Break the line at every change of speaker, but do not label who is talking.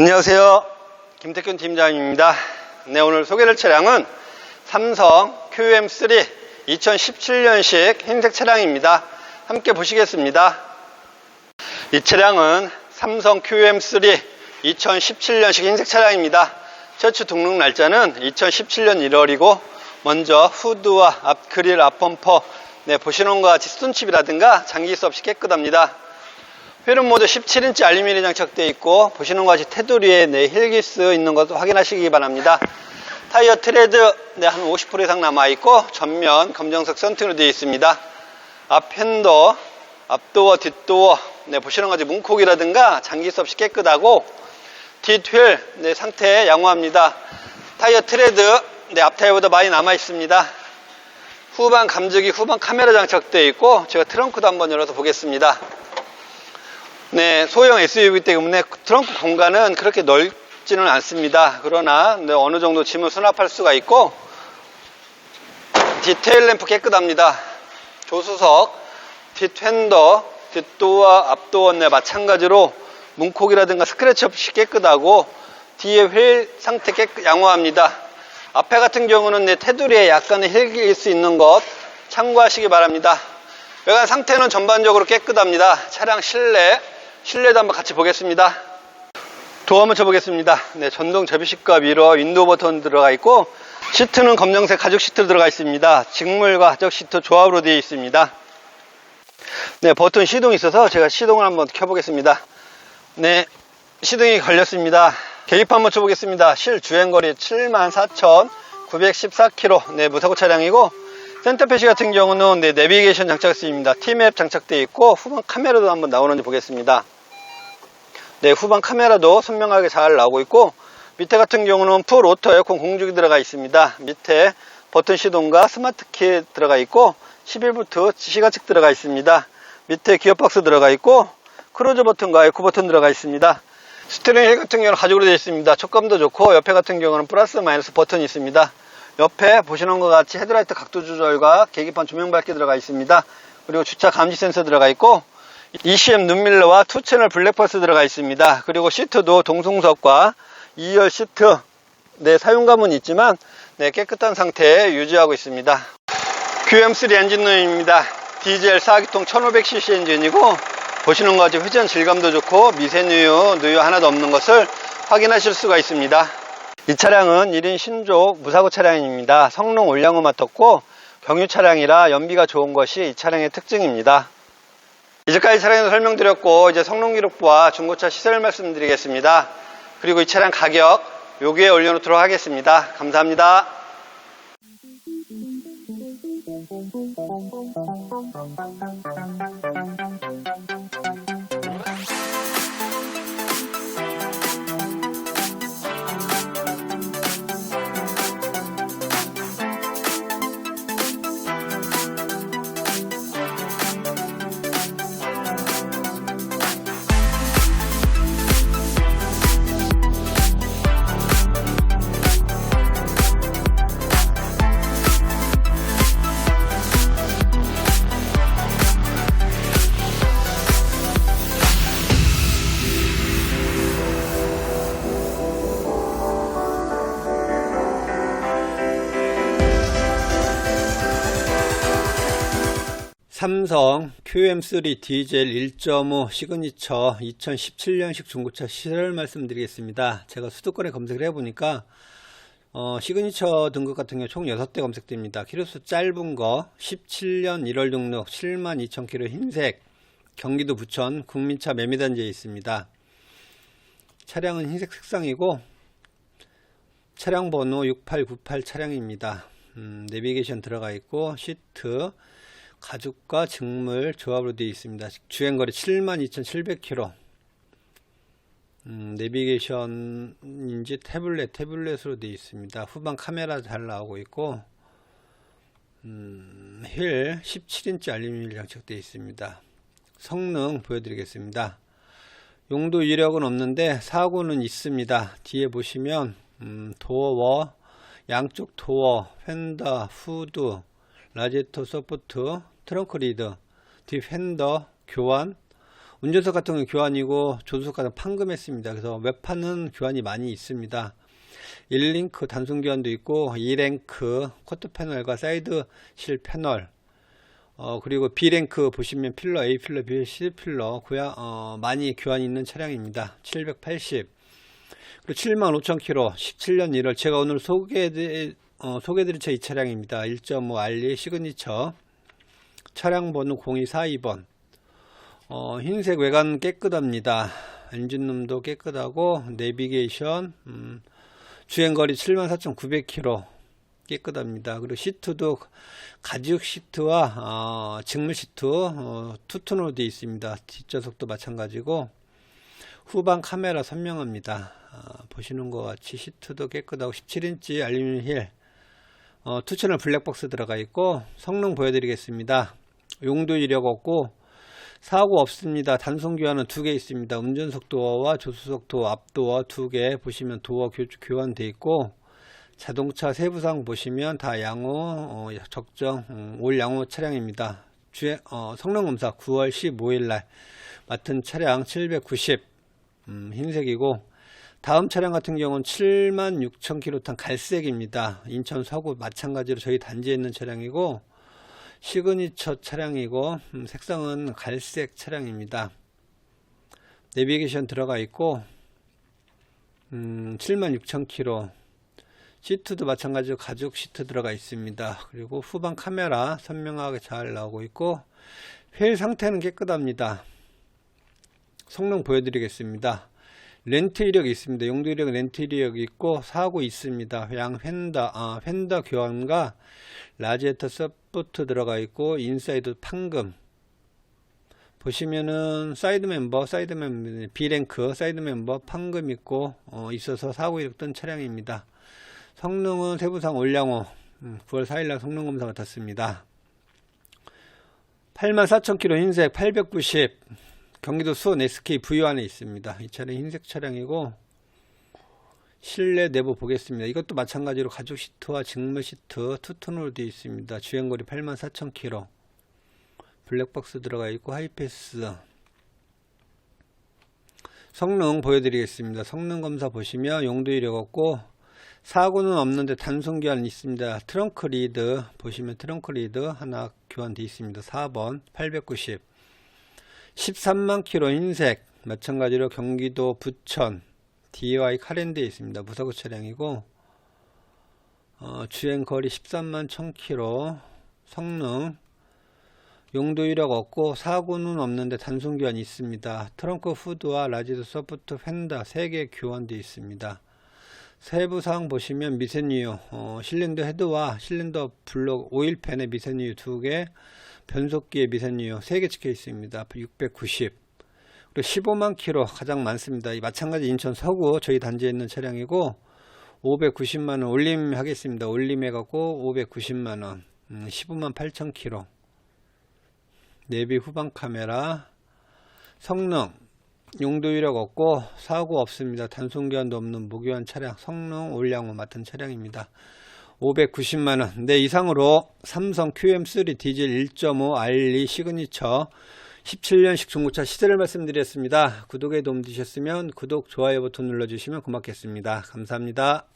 안녕하세요. 김태균 팀장입니다. 네, 오늘 소개할 차량은 삼성 QM3 2017년식 흰색 차량입니다. 함께 보시겠습니다. 이 차량은 삼성 QM3 2017년식 흰색 차량입니다. 최초 등록 날짜는 2017년 1월이고 먼저 후드와 앞그릴, 앞범퍼 네, 보시는 것과 같이 스톤칩이라든가 장기 수 없이 깨끗합니다. 휠은 모두 17인치 알루미늄 장착되어 있고 보시는 것 같이 테두리에 네, 힐기스 있는 것도 확인하시기 바랍니다. 타이어 트레드 네, 한 50% 이상 남아있고 전면 검정색 선팅으로 되어 있습니다. 앞 핸더, 앞도어, 뒷도어 네, 보시는 것 같이 문콕이라든가 장기 수 없이 깨끗하고 뒷휠 네, 상태 양호합니다. 타이어 트레드 네, 앞 타이어보다 많이 남아 있습니다. 후방 감지기, 후방 카메라 장착되어 있고 제가 트렁크도 한번 열어서 보겠습니다. 네, 소형 SUV 때문에 트렁크 공간은 그렇게 넓지는 않습니다. 그러나 네, 어느 정도 짐을 수납할 수가 있고 디테일 램프 깨끗합니다. 조수석, 뒷핸더, 뒷도어, 앞도어 네, 마찬가지로 문콕이라든가 스크래치 없이 깨끗하고 뒤에 휠 상태 깨끗 양호합니다. 앞에 같은 경우는 네, 테두리에 약간의 힐길 수 있는 것 참고하시기 바랍니다. 외관 상태는 전반적으로 깨끗합니다. 차량 실내, 실내도 한번 같이 보겠습니다. 도어 한번 쳐보겠습니다. 네, 전동 접이식과 미러, 윈도우 버튼 들어가 있고 시트는 검정색 가죽 시트로 들어가 있습니다. 직물과 가죽 시트 조합으로 되어 있습니다. 네, 버튼 시동이 있어서 제가 시동을 한번 켜보겠습니다. 네, 시동이 걸렸습니다. 계기판 한번 쳐보겠습니다. 실 주행거리 74,914km. 네, 무사고 차량이고 센터페시 같은 경우는 네, 내비게이션 장착되어 T맵 장착되어 있고 후방 카메라도 한번 나오는지 보겠습니다. 네, 후방 카메라도 선명하게 잘 나오고 있고 밑에 같은 경우는 풀 오토 에어컨 공조기 들어가 있습니다. 밑에 버튼 시동과 스마트 키 들어가 있고 11V 시가측 들어가 있습니다. 밑에 기어박스 들어가 있고 크루즈 버튼과 에코 버튼 들어가 있습니다. 스티링 휠 같은 경우는 가죽으로 되어 있습니다. 촉감도 좋고 옆에 같은 경우는 플러스 마이너스 버튼이 있습니다. 옆에 보시는 것 같이 헤드라이트 각도 조절과 계기판 조명 밝기 들어가 있습니다. 그리고 주차 감지 센서 들어가 있고 ECM 눈밀러와 투채널 블랙펄스 들어가 있습니다. 그리고 시트도 동승석과 2열 시트 네, 사용감은 있지만 네, 깨끗한 상태에 유지하고 있습니다. QM3 엔진룸입니다. 디젤 4기통 1500cc 엔진이고 보시는 것 같이 회전 질감도 좋고 미세누유, 누유 하나도 없는 것을 확인하실 수가 있습니다. 이 차량은 1인 신조 무사고 차량입니다. 성능 올량을 맡았고 경유 차량이라 연비가 좋은 것이 이 차량의 특징입니다. 이제까지 차량에서 설명드렸고 이제 성능 기록부와 중고차 시설 말씀드리겠습니다. 그리고 이 차량 가격 여기에 올려놓도록 하겠습니다. 감사합니다. 삼성 QM3 디젤 1.5 시그니처 2017년식 중고차 시설 말씀드리겠습니다. 제가 수도권에 검색을 해보니까 어, 시그니처 등급 같은 경우 총 6대 검색됩니다. 키로수 짧은 거 17년 1월 등록 72,000km 흰색 경기도 부천 국민차 매매단지에 있습니다. 차량은 흰색 색상이고 차량 번호 6898 차량입니다. 음, 내비게이션 들어가 있고 시트 가죽과 직물 조합으로 되어 있습니다. 주행거리 72,700km. 음, 내비게이션인지 태블릿, 태블릿으로 되어 있습니다. 후방 카메라 잘 나오고 있고, 음, 휠 17인치 알루미늄 장착되어 있습니다. 성능 보여드리겠습니다. 용도 이력은 없는데 사고는 있습니다. 뒤에 보시면 음, 도어, 양쪽 도어, 펜더, 후드, 라제토 서포트, 트렁크 뒷 핸더 교환, 운전석 같은 경우 교환이고 조수석 같은 판금했습니다. 그래서 웹판은 교환이 많이 있습니다. 1링크 단순 교환도 있고 2랭크 코트 패널과 사이드 실 패널 어, 그리고 B랭크 보시면 필러 A 필러 B C 필러 고야 어, 많이 교환이 있는 차량입니다. 780 그리고 75,000km 17년 1월 제가 오늘 소개해 어, 소개드릴 차 이 차량입니다. 1.5 알리 시그니처 차량 번호 0242번 어, 흰색 외관 깨끗합니다. 엔진룸도 깨끗하고 내비게이션 음, 주행거리 74,900km 깨끗합니다. 그리고 시트도 가죽 시트와 어, 직물 시트 어, 투톤으로 되어 있습니다. 뒷좌석도 마찬가지고 후방 카메라 선명합니다. 어, 보시는 것 같이 시트도 깨끗하고 17인치 알루미늄 힐 어, 투채널 블랙박스 들어가 있고 성능 보여드리겠습니다. 용도 이력 없고 사고 없습니다. 단속 교환은 두 개 있습니다. 운전석 도어와 조수석 도어 앞 도어 두 개 보시면 도어 교, 교환돼 있고 자동차 세부상 보시면 다 양호 어, 적정 음, 올 양호 차량입니다. 주에 어, 성능 검사 9월 15일 날 맡은 차량 790 음, 흰색이고 다음 차량 같은 경우는 76,000km 탄 갈색입니다. 인천 서구 마찬가지로 저희 단지에 있는 차량이고 시그니처 차량이고 음, 색상은 갈색 차량입니다. 내비게이션 들어가 있고 음, 76,000km 시트도 마찬가지로 가죽 시트 들어가 있습니다. 그리고 후방 카메라 선명하게 잘 나오고 있고 휠 상태는 깨끗합니다. 성능 보여드리겠습니다. 렌트 이력이 있습니다. 용도 이력 렌트 이력이 있고 사고 있습니다. 양 휀다 아, 휀다 교환과 라지에터 서포트 들어가 있고 인사이드 판금 보시면은 사이드 멤버 사이드 멤버 B랭크 사이드 멤버 판금 있고 어, 있어서 사고 이력 뜬 차량입니다. 성능은 세부상 올량호 9월 4일날 성능 검사 맡았습니다. 84,000km 흰색 890 경기도 수원 SK v 안에 있습니다. 이 차량 흰색 차량이고 실내 내부 보겠습니다. 이것도 마찬가지로 가죽 시트와 직물 시트 투톤으로 되어 있습니다. 주행거리 84,000km 블랙박스 들어가 있고 하이패스 성능 보여드리겠습니다. 성능 검사 보시면 용도 이력 없고 사고는 없는데 단순 교환 있습니다. 트렁크 리드 보시면 트렁크 리드 하나 교환되어 있습니다. 4번 890 13만 킬로 흰색 마찬가지로 경기도 부천 DY 카렌드에 있습니다. 무사고 차량이고 어, 주행 거리 13만 1000km 성능 용도 이력 없고 사고는 없는데 단순 교환 있습니다. 트렁크 후드와 라지드 소프트 펜더 3개 교환되어 있습니다. 세부 사항 보시면 미세뉴 어, 실린더 헤드와 실린더 블록 오일팬에 미세뉴 2개 변속기에 미세뉴 3개 찍혀 있습니다. 690 그리고 15만 킬로 가장 많습니다. 이 마찬가지 인천 서구 저희 단지에 있는 차량이고 590만 원 올림 하겠습니다. 올림 해갖고 590만 원. 음, 15만 8천 킬로. 내비 후방 카메라. 성능. 용도 이력 없고 사고 없습니다. 단순 교환도 없는 무교환 차량. 성능 올량호 맡은 차량입니다. 590만원 네 이상으로 삼성 QM3 디젤 1.5 R2 시그니처 17년식 중고차 시세를 말씀드렸습니다. 구독에 도움 되셨으면 구독, 좋아요 버튼 눌러주시면 고맙겠습니다. 감사합니다.